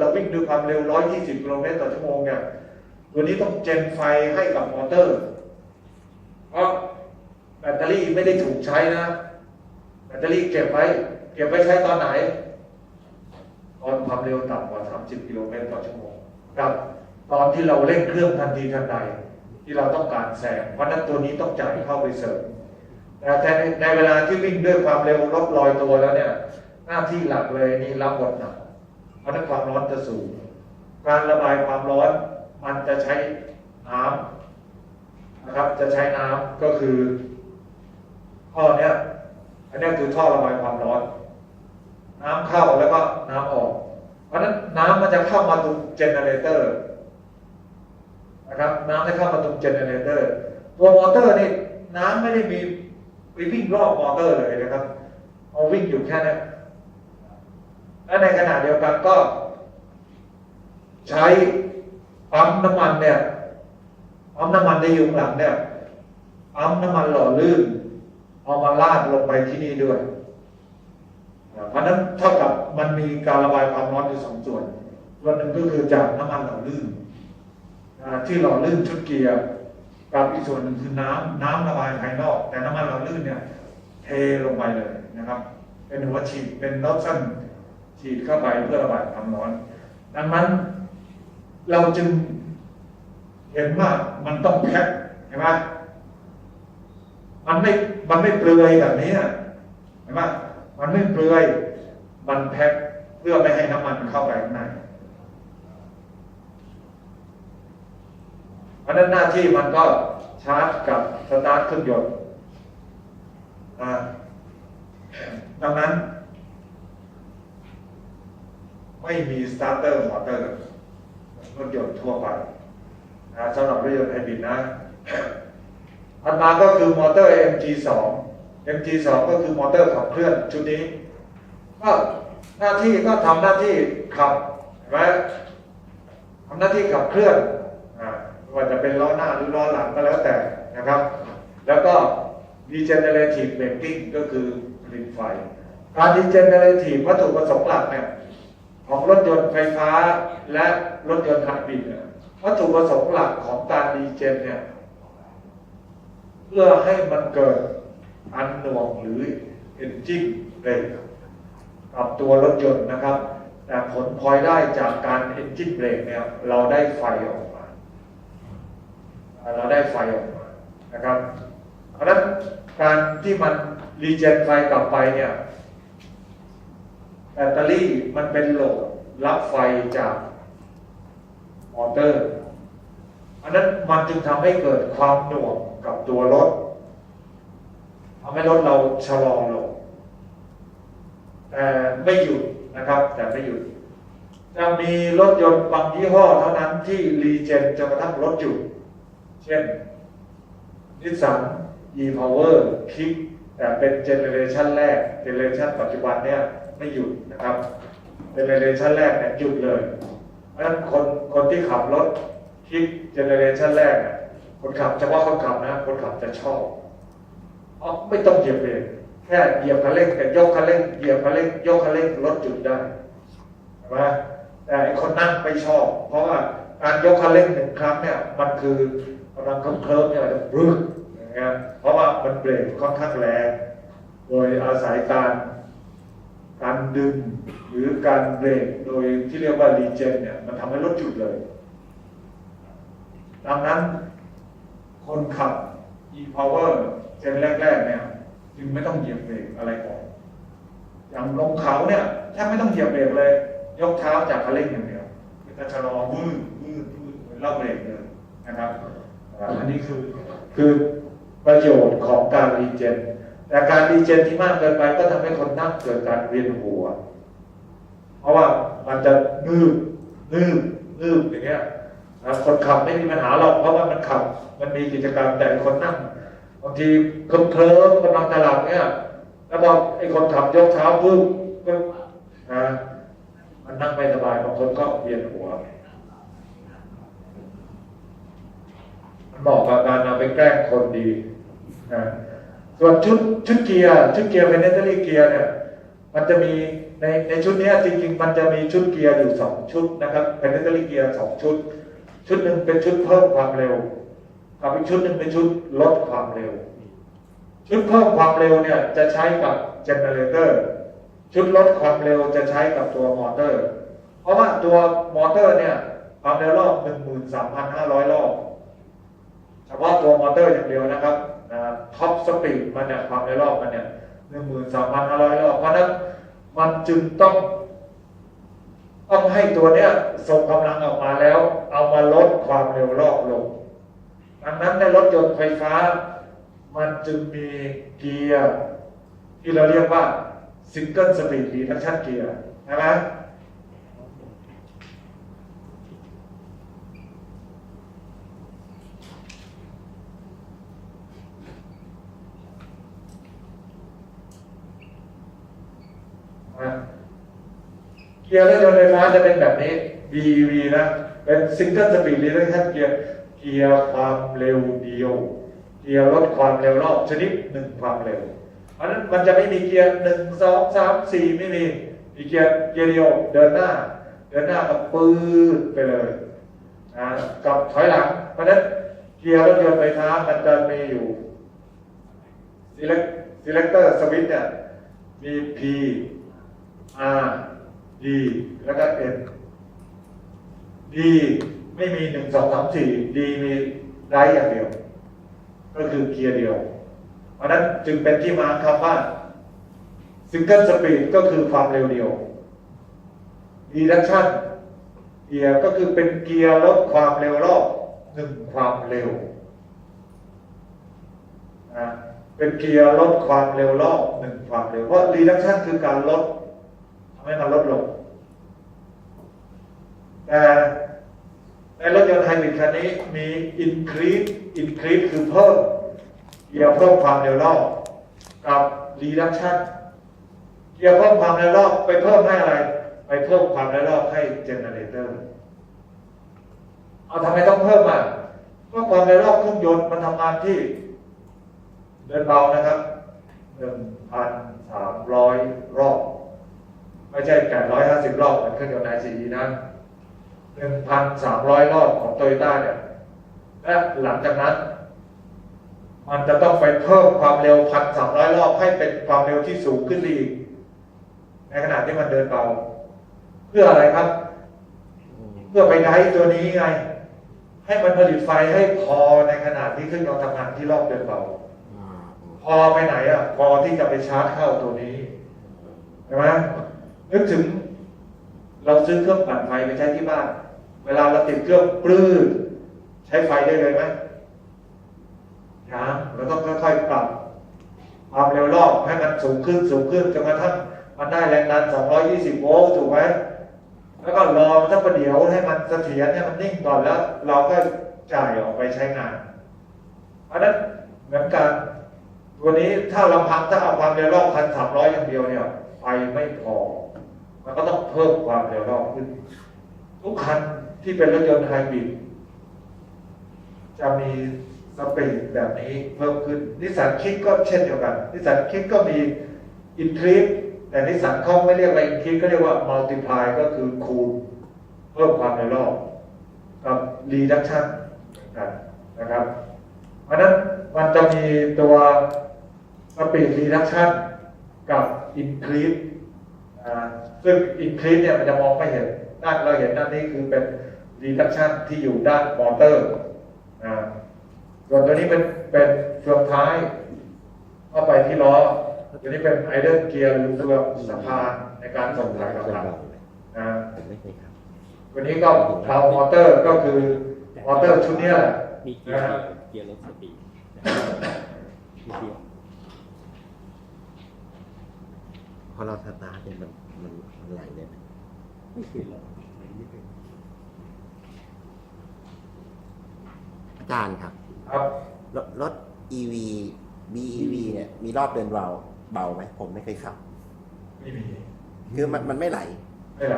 เราวิ่งด้วยความเร็ว 120 กิโลเมตรต่อชั่วโมงเนี่ย ตัวนี้ต้องเจนไฟให้กับมอเตอร์ เพราะแบตเตอรี่ไม่ได้ถูกใช้นะ แบตเตอรี่เก็บไว้ เก็บไว้ใช้ตอนไหน ตอนความเร็วต่ำกว่า 30 กิโลเมตรต่อชั่วโมงครับ ตอนที่เราเร่งเครื่องทันทีทันใด ที่เราต้องการแซง เพราะนั้นตัวนี้ต้องจ่ายเข้าไปเสริมแต่ในในเวลาที่วิ่งด้วยความเร็วลดลอยตัวแล้วเนี่ย หน้าที่หลักเลยนี่รับบทหนัก ราะนั้นความร้อนจะสูง การระบายความร้อนมันจะใช้น้ำนะครับ จะใช้น้ำก็คือท่อเนี้ยอันนี้คือท่อระบายความร้อน น้ำเข้าแล้วก็น้ำออก เพราะฉะนั้นน้ำมันจะเข้ามาตรงเจเนเรเตอร์นะครับ น้ำจะเข้ามาตรงเจเนเรเตอร์ตัวมอเตอร์นี่น้ำไม่ได้มีไปวิ่งรอบมอเตอร์เลยนะครับเอาวิ่งอยู่แค่นั้น และในขณะเดียวกันก็ ใช้ปั๊มน้ำมันเนี่ยปั๊มน้ำมันในยู่งหลังเนี่ยปั๊มน้ำมันหล่อลื่นเอามาลาดลงไปที่นี่ด้วยเพราะนั้นเท่ากับมันมีการระบายความร้อนอยู่สองส่วนส่วนหนึ่งก็คือจากน้ำมันหล่อลื่นที่หล่อลื่นชุดเกียร์กับอีกส่วนหนึ่งคือน้ำน้ำระบายภายนอก แต่น้ำมันหล่อลื่นเนี่ย เทลงไปเลยนะครับ เป็นหัวฉีดเป็นน็อตสั้น ฉีดเข้าไปเพื่อระบายความร้อน ดังนั้นเราจึงเห็นว่ามันต้องแพ็คเห็นไหมมันไม่ มันไม่เปลือยแบบนี้เห็นไหมมันไม่เปลือย มันแพ็คเพื่อไม่ให้น้ำมันเข้าไปข้างในเพราะนั้นหน้าที่มันก็ชาร์จกับสตาร์ทเครื่องยนต์ดังนั้น ไม่มีสตาร์เตอร์มอเตอร์รถยนต์ทั่วไปนะสำหรับรถยนต์ไฮบริดนะถัดมาก็คือมอเตอร์ MG2 MG2 ก็คือมอเตอร์ขับเคลื่อนชุดนี้ก็หน้าที่ก็ทำหน้าที่ขับเห็นไหมทำหน้าที่ขับเคลื่อนอ่าไม่ว่าจะเป็นล้อหน้าหรือล้อหลังก็แล้วแต่นะครับ แล้วก็ regenerative braking ก็คือผลิตไฟ การ regenerative วัตถุประสงค์หลักเนี่ย ของรถยนต์ไฟฟ้าและรถยนต์ไฮบริดเนี่ยวัตถุประสงค์หลักของการรีเจนเนี่ย เพื่อให้มันเกิดอันหน่วงหรือเอนจิ้นเบรกกับตัวรถยนต์นะครับ แต่ผลพลอยได้จากการเอนจิ้นเบรกเนี่ย เราได้ไฟออกมา เราได้ไฟออกมานะครับ เพราะฉะนั้นการที่มันรีเจนไฟกลับไปเนี่ย แบตเตอรี่มันเป็นโหลดรับไฟจากมอเตอร์ อันนั้นมันจึงทำให้เกิดความหน่วงกับตัวรถทำให้รถเราชะลอลงแต่ไม่หยุดนะครับ แต่ไม่หยุดจะมีรถยนต์บางยี่ห้อเท่านั้นที่รีเจนจนกระทั่งรถหยุด เช่นนิสสัน e-power คิกแต่เป็นเจเนเรชันแรก เจเนเรชันปัจจุบันเนี่ย ไม่หยุดนะครับ เจเนเรชันแรกเนี่ยหยุดเลย เพราะฉะนั้นคนคนที่ขับรถคิกเจเนเรชันแรกเนี่ยคนขับเฉพาะคนขับนะคนขับจะชอบเพราะไม่ต้องเหยียบเบรกแค่เหยียบคันเร่งแต่ยกคันเร่งเหยียบคันเร่งยกคันเร่งรถหยุดได้ใช่ไหมแต่ไอคนนั่งไม่ชอบ เพราะว่าการยกคันเร่งหนึ่งครั้งเนี่ยมันคือกำลังเคลิ้มเนี่ยมันจะรึกอย่างเงี้ยเพราะว่ามันเบรกค่อนข้างแรงโดยอาศัยการ การดึงหรือการเบรกโดยที่เรียกว่ารีเจนเนี่ยมันทำให้รถหยุดเลย ดังนั้นคนขับ e-power เจนแรกๆเนี่ยจึงไม่ต้องเหยียบเบรกอะไรก่อนอย่างลงเขาเนี่ยแทบไม่ต้องเหยียบเบรกเลย ยกเท้าจากคันเร่งอย่างเดียวจะชะลอวืดวืดวืดเหมือนเราเบรกเลยนะครับอ่าอันนี้คือคือประโยชน์ของการรีเจน แต่การรีเจนที่มากเกินไปก็ทำให้คนนั่งเกิดการเวียนหัว เพราะว่ามันจะนืบนืบนืบอย่างเงี้ยนะคนขับไม่มีปัญหาหรอกเพราะว่ามันขับ มันมีกิจกรรมแต่คนนั่งบางทีเคลิ้มเคลิ้มกำลังจะหลับเนี่ยแล้วพอไอ้คนขับยกเท้าปุ๊บปุ๊บนะมันนั่งไม่สบายบางคนก็เวียนหัวมันเหมาะกับการเอาไปแกล้งคนดีนะ ส่วนชุดชุดเกียร์ชุดเกียร์เป็นเนเตอรี่เกียร์เนี่ยมันจะมีในในชุดนี้จริงๆ มันจะมีชุดเกียร์อยู่สองชุดนะครับเป็นเตอรี่เกียร์สองชุด ชุดหนึ่งเป็นชุดเพิ่มความเร็วกับอีกชุดหนึ่งเป็นชุดลดความเร็ว ชุดเพิ่มความเร็วเนี่ยจะใช้กับเจเนเรเตอร์ชุดลดความเร็วจะใช้กับตัวมอเตอร์ เพราะว่าตัวมอเตอร์เนี่ยความเร็วรอบ 13,500 รอบเฉพาะตัวมอเตอร์อย่างเดียวนะครับ ท็อปสปีดมันเนี่ยความเร็วรอบมันเนี่ย13,500รอบเพราะนั้นมันจึงต้อง ต้องให้ตัวเนี้ยส่งกำลังออกมาแล้ว เอามาลดความเร็วรอบลงดังนั้นในรถยนต์ไฟฟ้า มันจึงมีเกียร์ที่เราเรียกว่า Single Speed Reduction Gear ใช่ไหมเกียร์รถยนต์ไฟฟ้าจะเป็นแบบนี้ BEV นะ เป็น Single Speed Reduction Gear เกียร์ความเร็วเดียว เกียร์ลดความเร็วรอบชนิดหนึ่งความเร็ว เพราะนั้นมันจะไม่มีเกียร์หนึ่งสองสามสี่ไม่มีมีเกียร์เกียร์เดียวเดินหน้า เดินหน้ากับปืดไปเลยนะกับถอยหลัง เพราะนั้นเกียร์รถยนต์ไฟฟ้ามันจะมีอยู่ select selector switch เนี่ยมี P R D แล้วก็ N D ไม่มีหนึ่งสองสามสี่ D มีได้อย่างเดียว ก็คือเกียร์เดียว เพราะนั้นจึงเป็นที่มาคำว่า Single Speed ก็คือความเร็วเดียว Reduction เกียร์ก็คือเป็นเกียร์ลดความเร็วรอบหนึ่งความเร็วนะเป็นเกียร์ลดความเร็วรอบหนึ่งความเร็ว เพราะ Reduction คือการลด ให้มันลดลง แต่ในรถยนต์ไฮบริดคันนี้มี increase increase คือเพิ่มเกียร์เพิ่มความเร็วรอบกับ reduction เกียร์เพิ่มความเร็วรอบไปเพิ่มให้อะไร ไปเพิ่มความเร็วรอบให้ generator เอาทำไมต้องเพิ่มอะเพราะความเร็วรอบเครื่องยนต์มันทำงานที่ เดินเบานะครับ1,300รอบ ไม่ใช่ 850 รอบเหมือนเครื่องยนต์ ICE นะ 1,300 รอบของโตโยต้าเนี่ยและหลังจากนั้น มันจะต้องไปเพิ่มความเร็ว 1,300 รอบให้เป็นความเร็วที่สูงขึ้นอีก ในขณะที่มันเดินเบา เพื่ออะไรครับ เพื่อไปได้ตัวนี้ไง ให้มันผลิตไฟให้พอในขณะที่เครื่องยนต์ทำงานที่รอบเดินเบาพอไปไหนอะ พอที่จะไปชาร์จเข้าตัวนี้ใช่ไหม นึกถึงเราซื้อเครื่องปั่นไฟไปใช้ที่บ้าน เวลาเราติดเครื่องปลื้ดใช้ไฟได้เลยไหมยังเราต้องค่อยๆปรับความเร็วรอบให้มันสูงขึ้นสูงขึ้นจนกระทั่งมันได้แรงดัน 220 โวลต์ถูกไหมแล้วก็รอสักประเดี๋ยวให้มันเสถียรให้มันนิ่งก่อนแล้ว เราก็จ่ายออกไปใช้งาน เพราะนั้นเหมือนกันตัวนี้ถ้าลำพังถ้าเอาความเร็วรอบพันสามร้อยอย่างเดียวเนี่ยไฟไม่พอ มันก็ต้องเพิ่มความเร็วรอบขึ้น ทุกคันที่เป็นรถยนต์ไฮบริดจะมีสปีดแบบนี้เพิ่มขึ้น นิสสันคิกก็เช่นเดียวกัน นิสสันคิกก็มีอินครีแต่นิสสันเขาไม่เรียกว่าอินครีก็เรียกว่ามัลติพลายก็คือคูณ เพิ่มความเร็วรอบกับรีดักชันกันนะครับ เพราะฉะนั้นมันจะมีตัวสปีดรีดักชันกับอินครีส ซึ่งอินครีสเนี่ยมันจะมองไม่เห็นด้านเราเห็นด้านนี้คือเป็นรีดักชันที่อยู่ด้านมอเตอร์นะส่วนตัวนี้เป็นเป็นเฟืองท้าย เข้าไปที่ล้อตัวนี้เป็นไอเดนเกียร์หรือเฟืองสะพานในการส่งถ่ายกำลังนะผมไม่เคยขับวันนี้ก็เรามอเตอร์ก็คือมอเตอร์ชุดเนี้ยแหละมีเกียนะร์เกียร์รถสปีดนิดเดียว พอเราสตาร์ทเนี่ยมันมันมันไหลเลยไหมไม่ขึ้นหรอกไม่ขึ้นอาจารย์ครับ ครับรถรถ EV BEV เนี่ยมีรอบเดินเบาเบาไหมผมไม่เคยขับ ไม่มีคือมันมันไม่ไหลไม่ไหล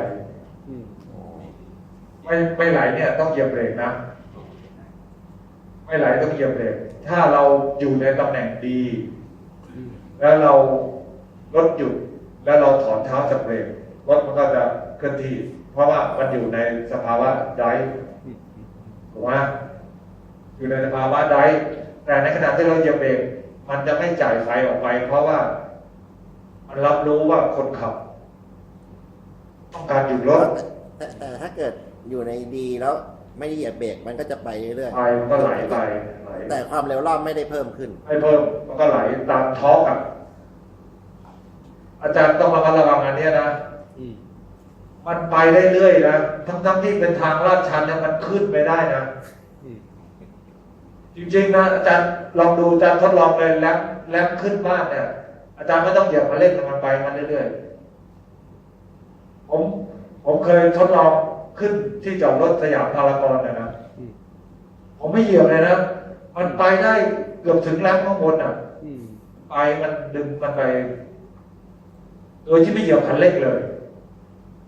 อืมอ๋อไม่ไม่ไหลเนี่ย ต้องเหยียบเบรกนะไม่ไหลต้องเหยียบเบรกถ้าเราอยู่ในตำแหน่งดีอืมแล้วเรารถหยุด แล้วเราถอนเท้าจากเบรกรถมันก็จะเคลื่อนที่ เพราะว่ามันอยู่ในสภาวะไดฟ์อืมถูกไหมอยู่ในสภาวะไดฟ์แต่ในขณะที่เราเหยียบเบรกมันจะไม่จ่ายไฟออกไป เพราะว่า มันรับรู้ว่าคนขับ ต้องการหยุดรถแต่แต่ถ้าเกิดอยู่ในดีแล้วไม่ได้เหยียบเบรกมันก็จะไปเรื่อยไฟมันก็ไหลไปไหลๆแต่ความเร็วรอบไม่ได้เพิ่มขึ้น ไม่เพิ่มมันก็ไหลตามท้องอะ อาจารย์ต้องระมัดระวังอันเนี้ยนะอืมมันไปได้เรื่อยนะทั้งๆที่เป็นทางลาดชันเนี่ยมันขึ้นไปได้นะอืมจริงๆนะอาจารย์ลองดูอาจารย์ทดลองเลยแลมแลมขึ้นบ้านเนี่ย อาจารย์ไม่ต้องเหยียบมาเล่นกับมันไปมันเรื่อยๆผมผมเคยทดลองขึ้นที่จอดรถสยามพารากอนนะนะอืมผมไม่เหยียบเลยนะมันไปได้เกือบถึงแลมข้างบนอะอืมไปมันดึงมันไป โดยที่ไม่เหยียบคันเร่งเลย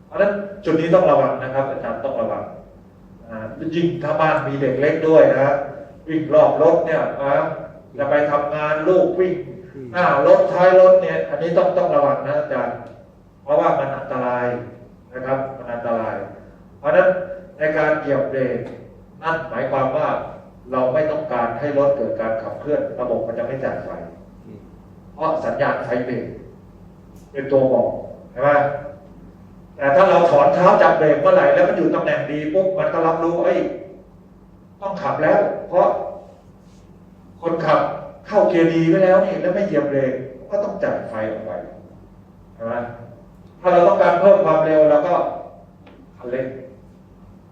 เพราะฉะนั้นจุดนี้ต้องระวังนะครับ อาจารย์ต้องระวังยิ่งถ้าบ้านมีเด็กเล็กด้วยนะวิ่งรอบรถเนี่ยนะจะไปทำงานลูกวิ่งหน้ารถท้ายรถเนี่ย อันนี้ต้องต้องระวังนะอาจารย์เพราะว่ามันอันตรายนะครับ มันอันตราย เพราะฉะนั้นในการเหยียบเบรกนั่นหมายความว่าเราไม่ต้องการให้รถเกิดการขับเคลื่อนระบบมันจะไม่จ่ายไฟ เพราะสัญญาณไฟเบรก เป็นตัวบอกใช่ไหมแต่ถ้าเราถอนเท้าจากเบรกเมื่อไหร่แล้วมันอยู่ตำแหน่งดีปุ๊บมันก็รับรู้เอ้ยต้องขับแล้ว เพราะ คนขับเข้าเกียร์ดีไว้แล้วนี่แล้วไม่เหยียบเบรกก็ต้องจ่ายไฟออกไปใช่ไหมถ้าเราต้องการเพิ่มความเร็วเราก็คันเร่ง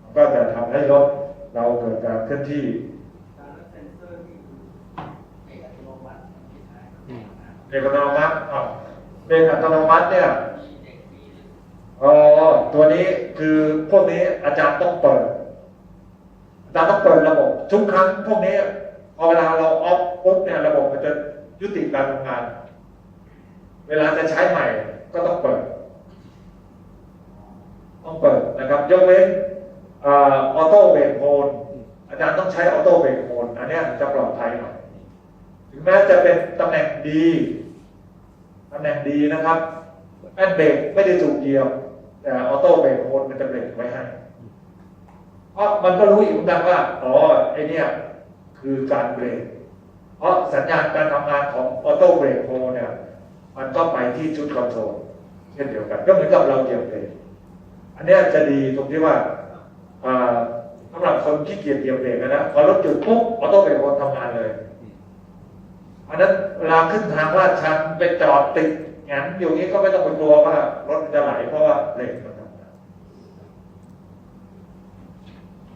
มันก็จะทำให้รถเราเกิดการเคลื่อนที่การเซ็นเซอร์ที่เอกอัตโนมัติที่ใช้อืม เบรกอัตโนมัติอ้าวเบรกอัตโนมัติเนี่ยอ๋อตัวนี้คือพวกนี้อาจารย์ต้องเปิดอาจารย์ต้องเปิดระบบ ทุกครั้งพวกนี้พอเวลาเราออฟปุ๊บเนี่ยระบบมันจะยุติการทำงาน เวลาจะใช้ใหม่ก็ต้องเปิด ต้องเปิดนะครับยกเว้นออโต้เบรกโฮนอาจารย์ต้องใช้ออโต้เบรกโฮนอันนี้จะปลอดภัยหน่อยถึงแม้จะเป็นตำแหน่งดี ตำแหน่งดีนะครับแป้นเบรกไม่ได้ถูกเหยียบแต่ออโต้เบรกโฮนมันจะเบรกไว้ให้เพราะมันก็รู้อีกเหมือนกันว่าอ๋อไอเนี่ยคือการเบรกเพราะสัญญาณการทำงานของออโต้เบรกโฮเนี่ยมันก็ไปที่ชุดคอนโทรลเช่นเดียวกัน ก็เหมือนกับเราเหยียบเบรกอันนี้จะดีตรงที่ว่าสำหรับคนที่เกียจเหยียบเบรกนะนะพอรถหยุดปุ๊บออโต้เบรกโฮทำงานเลย เพราะนั้นเวลาขึ้นทางลาชันไปจอดติดงั้นอยู่นี้ก็ไม่ต้องไปกลัวว่ารถจะไหลเพราะว่าเบรกมันทำงาน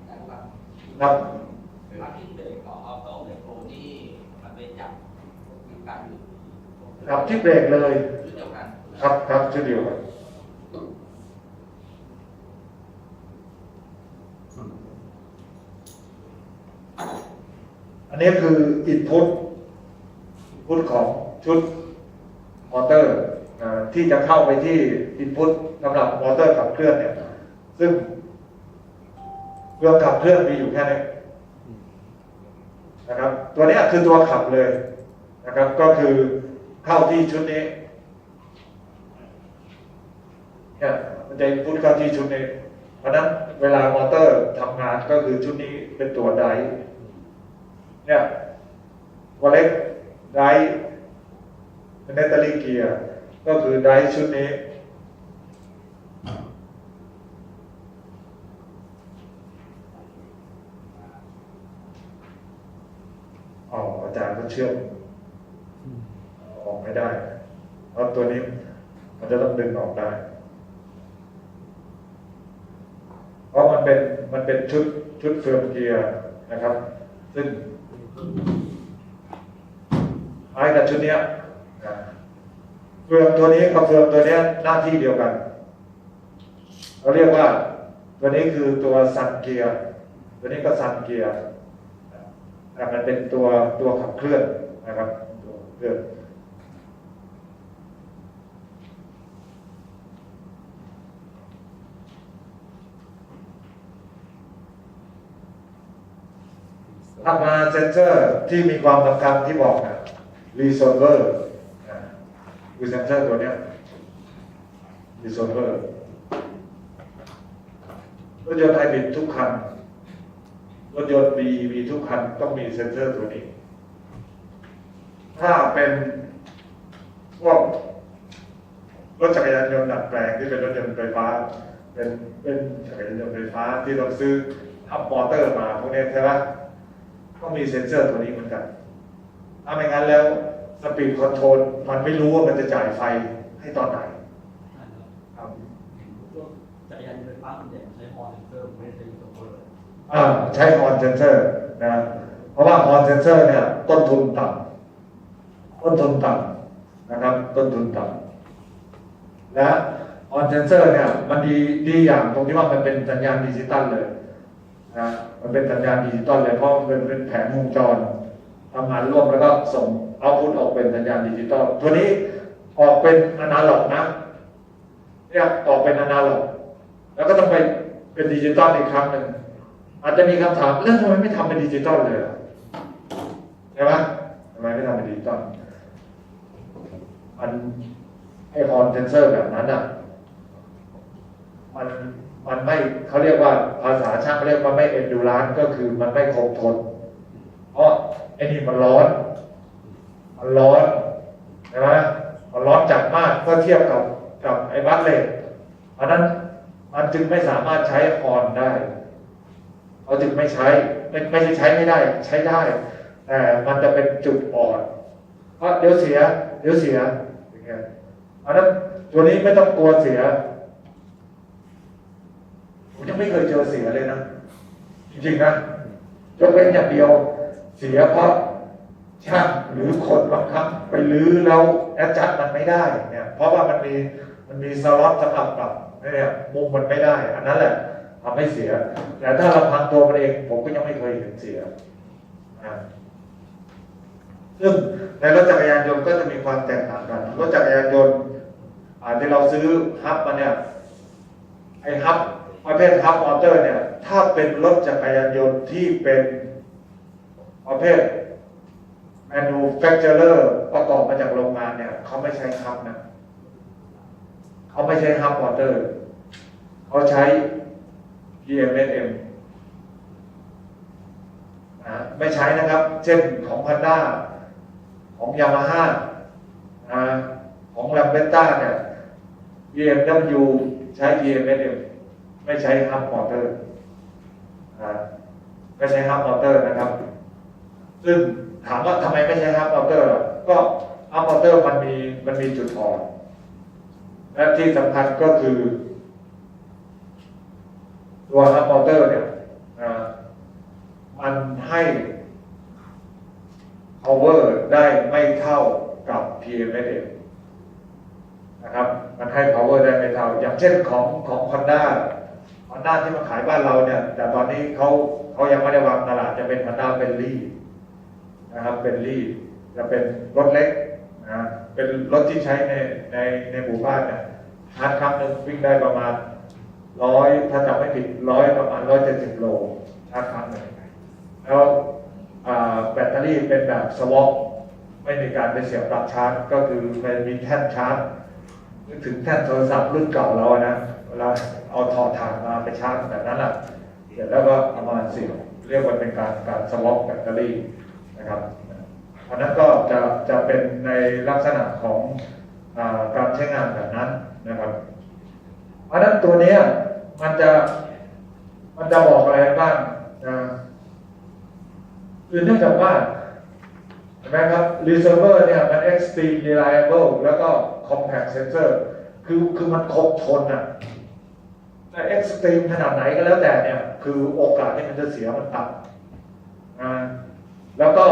การหลักครับหลักที่เบรกของออโต้เบรกโฮนี่มันไปจับครับที่เบรกเลยครับครับชุดเดียวกันอันนี้คืออินพุต อินพุตของชุดมอเตอร์ที่จะเข้าไปที่อินพุตสำหรับมอเตอร์ขับเคลื่อนเนี่ยซึ่งเครื่องขับเคลื่อนมีอยู่แค่นี้นะครับ ตัวนี้คือตัวขับเลยนะครับ ก็คือเข้าที่ชุดนี้เนี่ยมันจะพุทเข้าที่ชุดนี้เพราะนั้นเวลามอเตอร์ทำงานก็คือชุดนี้เป็นตัวไดเนี่ยตัวเล็ก ไดร์เป็นตเตอรี่เกียร์ก็คือไดร์ชุดนี้ อ๋อ อาจารย์ก็เชื่อมอืมออกไม่ได้เพราะตัวนี้มันจะต้องดึงออกได้ เพราะมันเป็นมันเป็นชุดชุดเฟิร์มเกียร์นะครับ ซึ่ง คล้กับชุดเนี้ยเฟิร์มตัวนี้กับเฟิร์มตัวเนี้ยหน้าที่เดียวกันเราเรียกว่า ตัวนี้คือตัวซันเกียร์ตัวนี้ก็ซันเกียร์แต่มันเป็นตัวตัวขับเคลื่อนนะครับตัวเคลื่อนถัดมาเซนเซอร์ที่มีความสำคัญที่บอกนะ รีโซเวอร์คือเซนเซอร์ตัวเนี้ยรีโซเวอร์รถยนต์ไฮบริดทุกคัน รถยนต์ BEV ทุกคันต้องมีเซ็นเซอร์ตัวนี้ ถ้าเป็นพวกรถจักรยานยนต์ดัดแปลงที่เป็นรถยนต์ไฟฟ้า เป็นเป็นจักรยานยนต์ไฟฟ้าที่เราซื้ออัพมอเตอร์มาพวกนี้ใช่ไหมต้องมีเซ็นเซอร์ตัวนี้เหมือนกัน ถ้าไม่งั้นแล้วสปีดคอนโทรลมันไม่รู้ว่ามันจะจ่ายไฟให้ตอนไหนครับพวกจักรยานยนต์ไฟฟ้าส่วนใหญ่ใช้ฮอร์นเซนเซอร์ไม่ได้ใช้ตัวเปิดอ่าใช้ฮอนเซนเซอร์นะเพราะว่าฮอนเซนเซอร์เนี่ยต้นทุนต่ำต้นทุนต่ำนะครับต้นทุนต่ำและฮอนเซนเซอร์เนี่ยมันดีดีอย่างตรงที่ว่ามันเป็นสัญญาณดิจิตอลเลยนะมันเป็นสัญญาณดิจิตอลเลยเพราะมันเป็นเป็นแผงวงจร ทำงานร่วมแล้วก็ส่งเอาพุทออกเป็นสัญญาณดิจิตอลตัวนี้ออกเป็นอนาล็อกนะเนี่ยออกเป็นอนาล็อก แล้วก็ต้องไปเป็นดิจิตอลอีกครั้งหนึ่งอาจจะมีคำถามแล้วทำไมไม่ทำเป็นดิจิตอลเลยใช่ไหมทำไมไม่ทำเป็นดิจิตอลมันไอคอนเซนเซอร์แบบนั้นอะมันมันไม่เขาเรียกว่าภาษาช่างเขาเรียกว่าไม่เอ็นดูรานก็คือมันไม่คงทน เพราะไอ้นี่มันร้อน มันร้อนใช่ไหมมันร้อนจัดมากเมื่อเทียบกับกับไอ้บัตเลตเพราะนั้นมันจึงไม่สามารถใช้ฮอนได้เขาจึงไม่ใช้ไม่ไม่ใช่ใช้ไม่ได้ ใช้ได้ แต่มันจะเป็นจุดอ่อน เพราะเดี๋ยวเสีย เดี๋ยวเสียอย่างเงี้ยเพราะนั้นตัวนี้ไม่ต้องกลัวเสียผมยังไม่เคยเจอเสียเลยนะจริงๆนะยกเว้นอย่างเดียว สียเพราะช่างหรือคนบางครั้งไปลื้อแล้วแอดจัดมันไม่ได้เนี่ยเพราะว่ามันมีมันมีสล็อตสำหรับปรับเนี่ยมุมมันไม่ได้ อันนั้นแหละทำให้เสีย แต่ถ้าเราพังตัวมันเองผมก็ยังไม่เคยเห็นเสียนะซึ่งในรถจักรยานยนต์ก็จะมีความแตกต่างกันรถจักรยานยนต์อ่าที่เราซื้อฮับมาเนี่ยไอ้ฮับประเภทฮับมอเตอร์เนี่ย ถ้าเป็นรถจักรยานยนต์ที่เป็น ประเภท manufacturer ประกอบมาจากโรงงานเนี่ยเขาไม่ใช้ฮับนะเขาไม่ใช้ฮับมอเตอร์เขาใช้ PMSM นะไม่ใช้นะครับ เช่นของ Honda ของ Yamaha นะของ l a m b e t t a เนี่ย BMW ใช้ PMSM ไม่ใช้ฮับมอเตอร์นะไม่ใช้ฮับมอเตอร์นะครับ ซึ่งถามว่าทำไมไม่ใช้ฮับมอเตอร์ก็ฮับมอเตอร์มันมีมันมีจุดอ่อนและที่สำคัญก็คือตัวฮับมอเตอร์เนี่ยมันให้ power ได้ไม่เท่ากับ PMSM นะครับ มันให้ power ได้ไม่เท่า อย่างเช่นของของ Honda Honda ที่มาขายบ้านเราเนี่ย แต่ตอนนี้เขาเขายังไม่ได้วางตลาดจะเป็น Honda b e n l y นะครับเบนลี่จะเป็นรถเล็กนะเป็นรถที่ใช้ในในในหมู่บ้านเนี่ยชาร์จครั้งหนึ่งวิ่งได้ประมาณร้อยถ้าจำไม่ผิดร้อยประมาณร้อยเจ็ดสิบโลชาร์จครั้งหนึ่งแล้วแบตเตอรี่เป็นแบบสวอปไม่มีการไปเสียบปลั๊กชาร์จก็คือมันมีแท่นชาร์จนึกถึงแท่นโทรศัพท์รุ่นเก่าเรานะเวลาเอาถอดถ่านมาไปชาร์จแบบนั้นแหละเสร็จแล้วก็เอามาเสียบเรียกว่าเป็นการการสวอปแบตเตอรี่ นะครับอันนั้นก็จะจะเป็นในลักษณะของอการใช้งานแบบนั้นนะครับ เพราะนั้นตัวนี้มันจะมันจะบอกอะไรบ้างนะคือเนื่องจากว่าเห็นไหมครับ receiver เนี่ยมัน extreme reliable แล้วก็ compact sensor คือคือมันคงทนอะแต่ extreme ขนาดไหนก็แล้วแต่เนี่ย คือโอกาสที่มันจะเสียมันต่ำนะ แล้วก็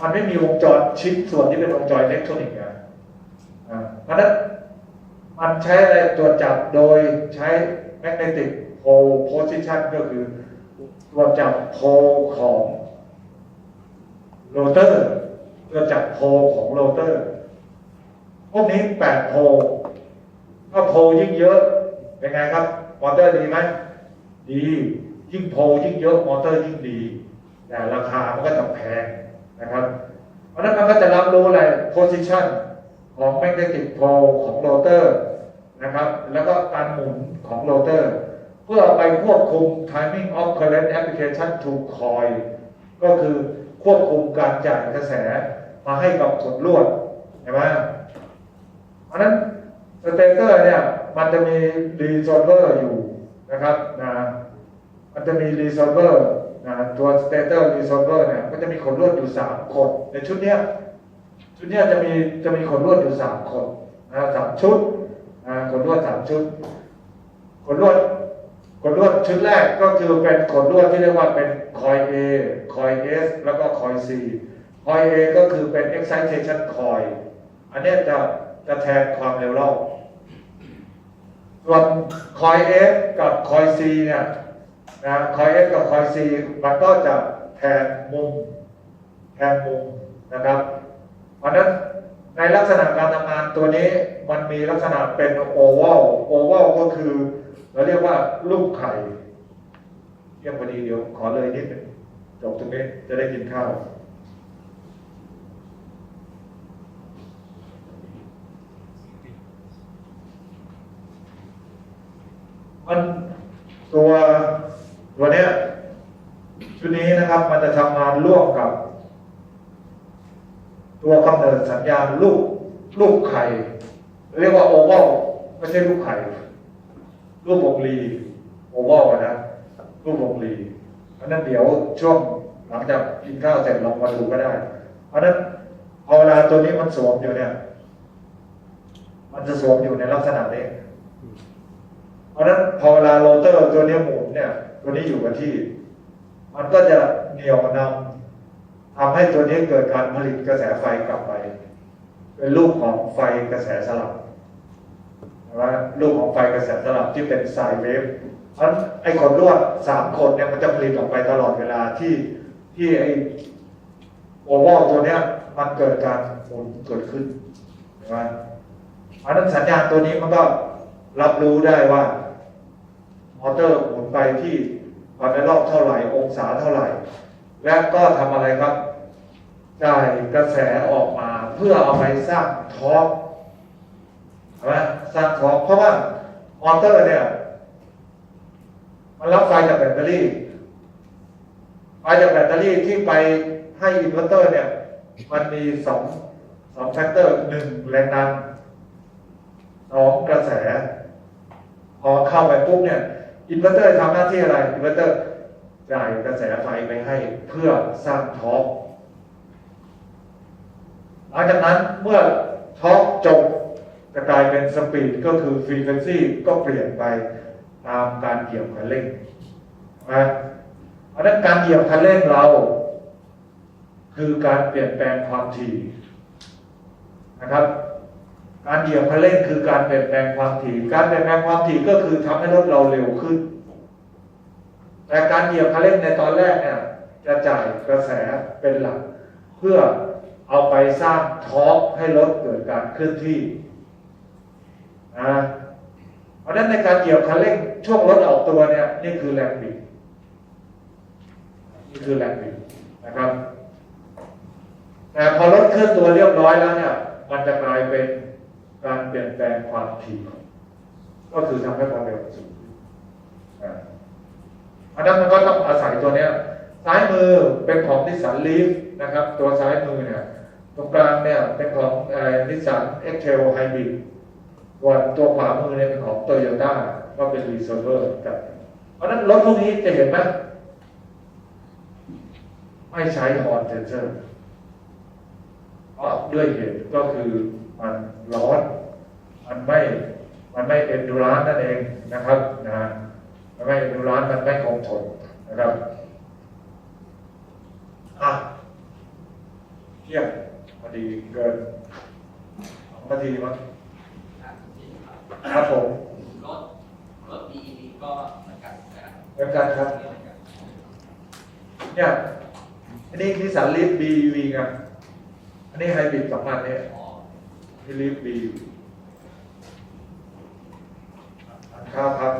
มันไม่มีวงจรชิปส่วนที่เป็นวงจรอิเล็กทรอนิกส์นะอ่าเพราะนั้นมันใช้อะไรตรวจจับโดยใช้ magnetic pole position ก็คือตรวจจับโพลของโรเตอร์ตรวจจับโพลของโรเตอร์ พวกนี้แปดโพลถ้าโพลยิ่งเยอะเป็นไงครับ มอเตอร์ดีไหมดี ยิ่งโพลยิ่งเยอะมอเตอร์ยิ่งดี แต่ราคามันก็จะแพงนะครับ เพราะนั้นมันก็จะรับรู้อะไร position ของ magnetic pole ของโรเตอร์นะครับ แล้วก็การหมุนของโรเตอร์ เพื่อไปควบคุม timing of current application to coil ก็คือควบคุมการจ่ายกระแสมาให้กับขดลวดเห็นไหมเพราะนั้นสเตเตอร์เนี่ยมันจะมีรีโซเวอร์อยู่นะครับนะมันจะมีรีโซเวอร์ ตัวสเตเตอร์รีโซเวอร์เนี่ยก็จะมีขดลวดอยู่สามขดในชุดเนี้ยชุดเนี้ยจะมีจะมีขนลวดอยู่สามขนนะสามชุดนะขนลวดสามชุดขนลวดขนลวดชุดแรกก็คือเป็นขนลวดที่เรียกว่าเป็นคอย A คอย S แล้วก็คอย C คอย A ก็คือเป็น excitation coil อันนี้จะจะแทนความเร็วรอบส่วนคอย S กับคอย C เนี่ย นะคอย S กับคอย C มันก็จะแทนมุมแทนมุมนะครับ เพราะนั้นในลักษณะการทำงานตัวนี้มันมีลักษณะเป็นโอเวลโอเวลก็คือเราเรียกว่าลูกไข่เยี่ยมพอดีเดี๋ยวขอเลยนิดนึงจบตรงนี้จะได้กินข้าวมันตัว ตัวเนี้ยชุดนี้นะครับ มันจะทำงานร่วมกับ ตัวกำเนิดสัญญาณลูกลูกไข่ เรียกว่าโอเวลไม่ใช่ลูกไข่ลูกวงลีโอเวลนะลูกวงลีเพราะนั้นเดี๋ยวช่วงหลังจากกินข้าวเสร็จลองมาดูก็ได้เพราะนั้นพอเวลาตัวนี้มันสวมอยู่เนี่ย มันจะสวมอยู่ในลักษณะนี้เพราะนั้นพอเวลาโรเตอร์ตัวนี้หมุนเนี่ย ตัวนี้อยู่กับที่ มันก็จะเหนี่ยวนำทำให้ตัวนี้เกิดการผลิตกระแสไฟกลับไป เป็นรูปของไฟกระแสสลับนะรูปของไฟกระแสสลับที่เป็นสายเวฟเพราะฉะนั้นไอ้ขนลวดสามขนเนี่ยมันจะผลิตออกไปตลอดเวลาที่ที่ไอ้โอวอลตัวเนี้ยมันเกิดการหมุนเกิดขึ้นเห็นไหมเพราะฉะนั้นสัญญาณตัวนี้มันก็รับรู้ได้ว่า มอเตอร์หมุนไปที่ ความในรอบเท่าไหร่องศาเท่าไหร่ และก็ทำอะไรครับจ่ายกระแสออกมาเพื่อเอาไปสร้างทอร์กใช่ไหมสร้างทอร์กเพราะว่ามอเตอร์เนี่ย มันรับไฟจากแบตเตอรี่ไฟจากแบตเตอรี่ที่ไปให้อินเวอร์เตอร์เนี่ย มันมีสองสองแฟกเตอร์หนึ่งแรงดันสองกระแส พอเข้าไปปุ๊บเนี่ย อินเวอร์เตอร์ทำหน้าที่อะไร อินเวอร์เตอร์จ่ายกระแสไฟไปให้เพื่อสร้างท็อร์กหลังจากนั้นเมื่อท็อร์กจบจะกลายเป็นสปีดก็คือฟรีเควนซีก็เปลี่ยนไปตามการเหยียบคันเร่งนะเพราะฉะนั้นการเหยียบคันเร่งเรา คือการเปลี่ยนแปลงความถี่นะครับ การเหยียบคันเร่งคือการเปลี่ยนแปลงความถี่ การเปลี่ยนแปลงความถี่ก็คือทำให้รถเราเร็วขึ้น แต่การเหยียบคันเร่งในตอนแรกเนี่ยจะจ่ายกระแสเป็นหลัก เพื่อเอาไปสร้างทอร์กให้รถเกิดการเคลื่อนที่นะเพราะฉะนั้นในการเหยียบคันเร่งช่วงรถออกตัวเนี่ยนี่คือแรงบิดนี่คือแรงบิดนะครับ แต่พอรถเคลื่อนตัวเรียบร้อยแล้วเนี่ย มันจะกลายเป็น การเปลี่ยนแปลงความถี่ก็คือทำให้ความเร็วสูงอันนั้นมันก็ต้องอาศัยตัวเนี้ยซ้ายมือเป็นของนิสสันลีฟนะครับ ตัวซ้ายมือเนี่ยตรงกลางเนี่ยเป็นของนิสสันเอ็กเทลไฮบริดส่วนตัวขวามือเนี่ยเป็นของโตโยต้าก็เป็นรีเซอร์เวอร์กันเพราะฉะนั้นรถพวกนี้จะเห็นไหมไม่ใช้ฮอร์นเซนเซอร์เพราะด้วยเหตุก็คือ มันร้อน มันไม่ มันไม่เอ็นดูรานนั่นเองนะครับนะมันไม่เอ็นดูรานมันไม่คงทนนะครับอะเที่ยงพอดีเกินสองนาทีมั้งครับผมรถรถ BEV ก็เหมือนกันนะครับเหมือนกันครับเนี่ยอันนี้นิสสันลีฟบีวีไงอันนี้ไฮบริดสองพันเนี่ย ให้รีบดีครับครับ